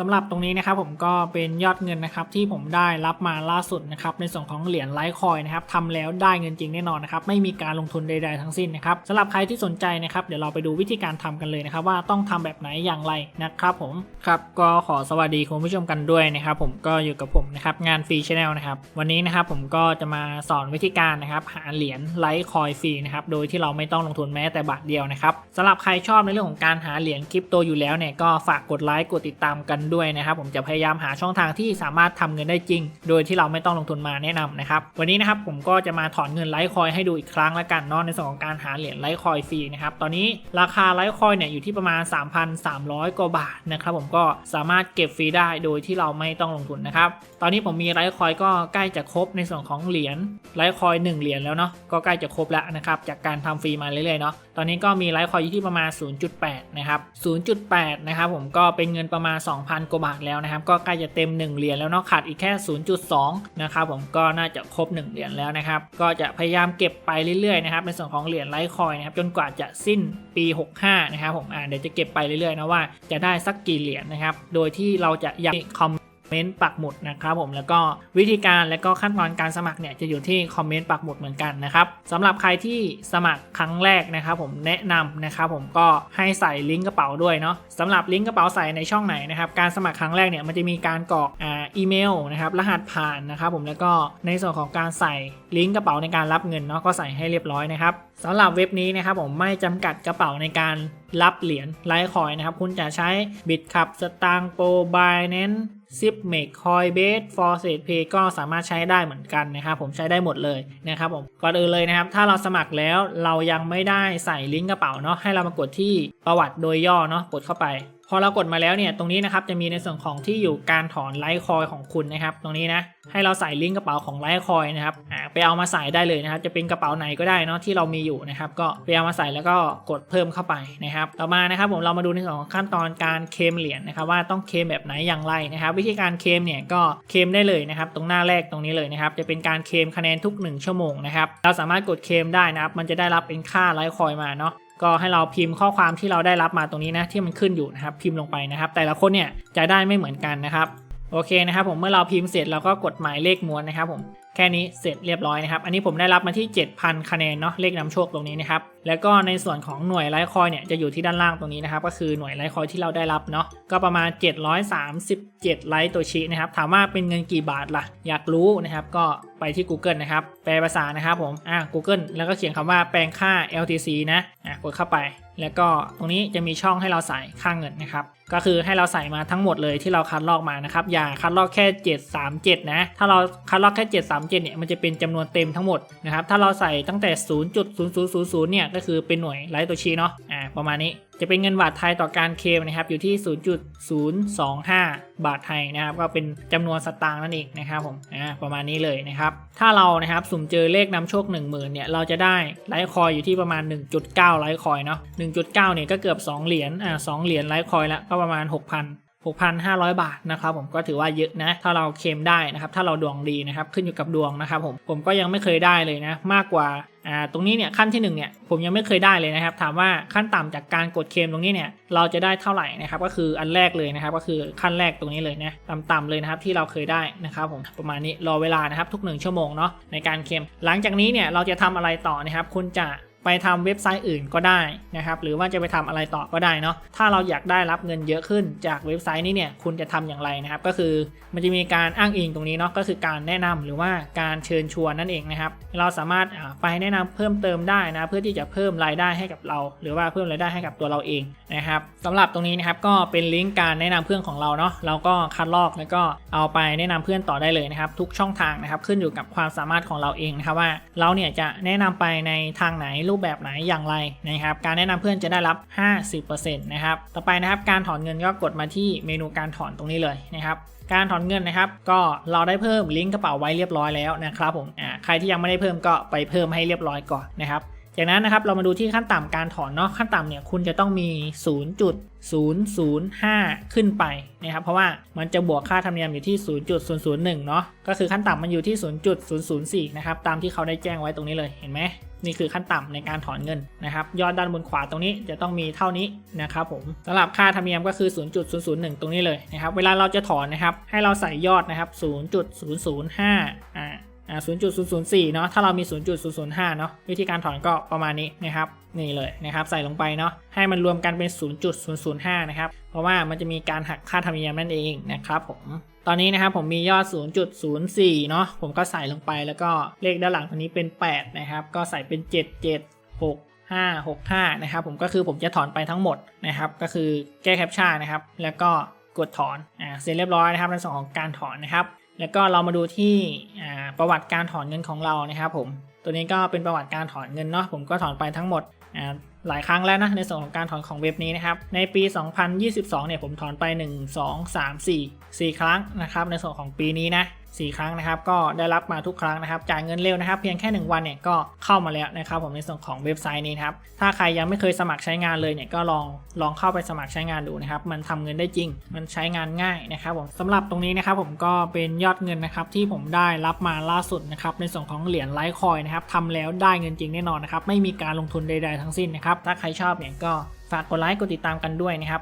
สำหรับตรงนี้นะครับผมก็เป็นยอดเงินนะครับที่ผมได้รับมาล่าสุดนะครับในส่วนของเหรียญไลท์คอยนะครับทำแล้วได้เงินจริงแน่นอนนะครับไม่มีการลงทุนใด ๆทั้งสิ้นนะครับสำหรับใครที่สนใจนะครับเดี๋ยวเราไปดูวิธีการทำกันเลยนะครับว่าต้องทำแบบไหนอย่างไรนะครับผมครับก็ขอสวัสดีคุณผู้ชมกันด้วยนะครับผมก็อยู่กับผมนะครับงานฟรีชแนลนะครับวันนี้นะครับผมก็จะมาสอนวิธีการนะครับหาเหรียญไลท์คอยฟรีนะครับโดยที่เราไม่ต้องลงทุนแม้แต่บาทเดียวนะครับสำหรับใครชอบในเรื่องของการหาเหรียญคริปโตอยู่แล้วเนี่ยก็ฝากกดไลค์กดติดตามกันด้วยนะครับผมจะพยายามหาช่องทางที่สามารถทำเงินได้จริง โดยที่เราไม่ต้องลงทุนมาแนะนำนะครับวันนี้นะครับผมก็จะมาถอนเงินไลท์คอยให้ดูอีกครั้งละกันเนาะในส่วนของการหาเหรียญไลท์คอยฟรีนะครับตอนนี้ราคาไลท์คอยเนี่ยอยู่ที่ประมาณ 3,300 กว่าบาทนะครับผมก็สามารถเก็บฟรีได้โดยที่เราไม่ต้องลงทุนนะครับตอนนี้ผมมีไลท์คอยก็ใกล้จะครบในส่วนของเหรียญไลท์คอย1เหรียญแล้วเนาะก็ใกล้จะครบแล้วนะครับจากการทำฟรีมาเรื่อยๆเนาะตอนนี้ก็มีไลท์คอยอยู่ที่ประมาณ 0.8 นะครับ 0.8 นะครับผมก็เป็นเงินประมาณ 2,000 กว่าบาทแล้วนะครับ ก็ใกล้จะเต็ม 1 เหรียญแล้วเนาะขาดอีกแค่ 0.2 นะครับผมก็น่าจะครบ 1 เหรียญแล้วนะครับ ก็จะพยายามเก็บไปเรื่อยๆนะครับในส่วนของเหรียญไลท์คอยนะครับจนกว่าจะสิ้นปี 65 นะครับผมอ่าเดี๋ยวจะเก็บไปเรื่อยๆนะว่าจะได้สักกี่เหรียญนะครับ โดยที่เราจะยังคอม เมนต์ปักหมุดนะครับผมแล้วก็วิธีการและก็ขั้นตอนการสมัครเนี่ยจะอยู่ที่คอมเมนต์ปักหมุดเหมือนกันนะครับสำหรับใครที่สมัครครั้งแรกนะครับผมแนะนำนะครับผมก็ให้ใส่ลิงก์กระเป๋าด้วยเนาะสำหรับลิงก์กระเป๋าใส่ในช่องไหนนะครับการสมัครครั้งแรกเนี่ยมันจะมีการกรอกอ่าอีเมลนะครับรหัสผ่านนะครับผมแล้วก็ในส่วนของการใส่ลิงก์กระเป๋าในการรับเงินเนาะก็ใส่ให้เรียบร้อยนะครับสำหรับเว็บนี้นะครับผมไม่จำกัดกระเป๋าในการรับเหรียญไลท์คอยนะครับ คุณจะใช้บิตคับสตางโปรบายเน้น ซิปเมกคอยเบสฟอร์เซตเพย์ก็สามารถใช้ได้เหมือนกันนะครับผมใช้ได้หมดเลยนะครับผมก่อนอื่นเลยนะครับ ถ้าเราสมัครแล้วเรายังไม่ได้ใส่ลิงก์กระเป๋าเนาะให้เรามากดที่ประวัติโดยย่อเนาะกดเข้าไปพอเรากดมาแล้วเนี่ยตรงนี้นะครับจะมีในส่วนของที่อยู่การถอนไลท์คอยของคุณนะครับตรงนี้นะให้เราใส่ลิงก์กระเป๋าของไลท์คอยนะครับไปเอามาใส่ได้เลยนะครับจะเป็นกระเป๋าไหนก็ได้เนาะที่เรามีอยู่นะครับก็ไปเอามาใส่แล้วก็กดเพิ่มเข้าไปนะครับต่อมานะครับผมเรามาดูในส่วนของขั้นตอนการเคมเหรียญนะครับว่าต้องเคมแบบไหนอย่างไรนะครับวิธีการเคมเนี่ยก็เคมได้เลยนะครับตรงหน้าแรกตรงนี้เลยนะครับจะเป็นการเคมคะแนนทุก 1 ชั่วโมงนะครับเราสามารถกดเคมได้นะครับมันจะได้รับเป็นค่าไลท์คอยมาเนาะ ก็ให้เราพิมพ์ข้อความที่เราได้รับมาตรงนี้นะที่มันขึ้นอยู่นะครับพิมพ์ลงไปนะครับ แต่ละคนเนี่ยจะได้ไม่เหมือนกันนะครับโอเคนะครับผมเมื่อเราพิมพ์เสร็จเราก็กดหมายเลขม้วนนะครับผม แค่นี้เสร็จเรียบร้อยนะครับ อันนี้ผมได้รับมาที่ 7,000 คะแนนเนาะเลขนำโชคตรงนี้นะครับ แล้วก็ในส่วนของหน่วยไลท์คอยเนี่ยจะอยู่ที่ด้านล่างตรงนี้นะครับ ก็คือหน่วยไลท์คอยที่เราได้รับเนาะก็ประมาณ 737 ไลท์ตัวชี้นะครับ ถามว่าเป็นเงินกี่บาทล่ะ อยากรู้นะครับ ก็ไปที่ Google นะครับ แปลภาษานะครับผมอะ Google แล้วก็เขียนคำว่าแปลงค่า LTC นะอะกดเข้าไป แล้วก็ตรงนี้จะมีช่องให้เราใส่ค่าเงินนะครับก็คือให้เราใส่มาทั้งหมดเลยที่เราคัดลอกมานะครับอย่าคัดลอกแค่ 737 นะ ถ้าเราคัดลอกแค่ 737เนี่ยมันจะเป็นจำนวนเต็มทั้งหมดนะครับถ้าเราใส่ตั้งแต่ 0.0000เนี่ยก็คือเป็นหน่วยไลท์ตัวชี้เนาะอ่าประมาณนี้จะเป็นเงินบาทไทยต่อการเคมนะครับอยู่ที่ 0.025 บาทไทยนะครับก็เป็นจำนวนสตางค์นั่นเองนะครับผมอ่าประมาณนี้เลยนะครับถ้าเรานะครับสุ่มเจอเลขนำโชค 10,000เนี่ยเราจะได้ไลท์คอยอยู่ที่ประมาณ 1.9 ไลท์คอยเนาะ1.9เนี่ยก็เกือบ 2 เหรียญอ่า2เหรียญไลท์คอยละก็ประมาณ 6,000 6,500 บาทนะครับผมก็ถือว่าเยอะนะ ถ้าเราเคมได้นะครับ ถ้าเราดวงดีนะครับ ขึ้นอยู่กับดวงนะครับผมผมก็ยังไม่เคยได้เลยนะ มากกว่าอ่าตรงนี้เนี่ยขั้นที่1เนี่ยผมยังไม่เคยได้เลยนะครับ ถามว่าขั้นต่ำจากการกดเคมตรงนี้เนี่ยเราจะได้เท่าไหร่นะครับ ก็คืออันแรกเลยนะครับ ก็คือขั้นแรกตรงนี้เลยนะต่ำๆเลยนะครับที่เราเคยได้นะครับผมประมาณนี้รอเวลานะครับทุก 1 ชั่วโมงเนาะในการเคมหลังจากนี้เนี่ยเราจะทำอะไรต่อนะครับคุณจะ ไปทำเว็บไซต์อื่นก็ได้นะครับหรือว่าจะไปทำอะไรต่อก็ได้เนาะถ้าเราอยากได้รับเงินเยอะขึ้นจากเว็บไซต์นี้เนี่ยคุณจะทำอย่างไรนะครับ ก็คือมันจะมีการอ้างอิงตรงนี้เนาะก็คือการแนะนำหรือว่าการเชิญชวนนั่นเองนะครับ เราสามารถไปแนะนำเพิ่มเติมได้นะ เพื่อที่จะเพิ่มรายได้ให้กับเรา หรือว่าเพิ่มรายได้ให้กับตัวเราเองนะครับสำหรับตรงนี้นะครับก็เป็นลิงก์การแนะนำเพื่อนของเราเนาะเราก็คัดลอกแล้วก็เอาไปแนะนำเพื่อนต่อได้เลยนะครับ ทุกช่องทางนะครับขึ้นอยู่กับความสามารถของเราเองนะครับว่าเราเนี่ยจะแนะนำไปในทางไหนรูปแบบไหนอย่างไรนะครับ การแนะนำเพื่อนจะได้รับ 50%นะครับ ต่อไปนะครับการถอนเงินก็กดมาที่เมนูการถอนตรงนี้เลยนะครับการถอนเงินนะครับ ก็เราได้เพิ่มลิงก์กระเป๋าไว้เรียบร้อยแล้วนะครับผมใครที่ยังไม่ได้เพิ่มก็ไปเพิ่มให้เรียบร้อยก่อนนะครับ จากนั้นนะครับเรามาดูที่ขั้นต่ำการถอนเนาะขั้นต่ำเนี่ยคุณจะต้องมี 0.005 ขึ้นไปนะครับเพราะว่ามันจะบวกค่าธรรมเนียมอยู่ที่ 0.001 เนาะก็คือขั้นต่ำมันอยู่ที่ 0.004 นะครับตามที่เขาได้แจ้งไว้ตรงนี้เลยเห็นไหมนี่คือขั้นต่ำในการถอนเงินนะครับยอดด้านบนขวาตรงนี้จะต้องมีเท่านี้นะครับผมสำหรับค่าธรรมเนียมก็คือ 0.001 ตรงนี้เลยนะครับเวลาเราจะถอนนะครับให้เราใส่ยอดนะครับ 0.005อ่า อ่า0.004 เนาะ ถ้าเรามี 0.005 เนาะ วิธีการถอนก็ประมาณนี้นะครับ นี่เลยนะครับ ใส่ลงไปเนาะ ให้มันรวมกันเป็น 0.005 นะครับ เพราะว่ามันจะมีการหักค่าธรรมเนียมนั่นเองนะครับผม ตอนนี้นะครับผมมียอด 0.04 เนาะ ผมก็ใส่ลงไปแล้วก็เลขด้านหลังตัวนี้เป็น 8 นะครับ ก็ใส่เป็น 77 6 5 6 5 นะครับ ผมก็คือผมจะถอนไปทั้งหมดนะครับ ก็คือแก้แคปชั่นนะครับ แล้วก็กดถอน อ่า เสร็จเรียบร้อยนะครับในส่วนของการถอนนะครับ แล้วก็เรามาดูที่ประวัติการถอนเงินของเรานะครับผม ตัวนี้ก็เป็นประวัติการถอนเงินเนาะผมก็ถอนไปทั้งหมดอ่า หลายครั้งแล้วนะในส่วนของการถอนของเว็บนี้นะครับ ในปี 2022 เนี่ยผมถอนไป 1 2 3 4 4 ครั้งนะครับ ในส่วนของปีนี้นะ4 ครั้งนะครับ ก็ได้รับมาทุกครั้งนะครับ จ่ายเงินเร็วนะครับ เพียงแค่ 1 วันเนี่ยก็เข้ามาแล้วนะครับ ผมในส่วนของเว็บไซต์นี้ครับ ถ้าใครยังไม่เคยสมัครใช้งานเลยเนี่ยก็ลองลองเข้าไปสมัครใช้งานดูนะครับ มันทำเงินได้จริง มันใช้งานง่ายนะครับผมสำหรับตรงนี้นะครับ ผมก็เป็นยอดเงินนะครับที่ผมได้รับมาล่าสุดนะครับในส่วนของเหรียญไลท์คอยนะครับทำแล้วได้เงินจริงแน่นอนนะครับ ไม่มีการลงทุนใด ๆ ทั้งสิ้นนะครับถ้าใครชอบเนี่ยก็ฝากกดไลค์กดติดตามกันด้วยนะครับ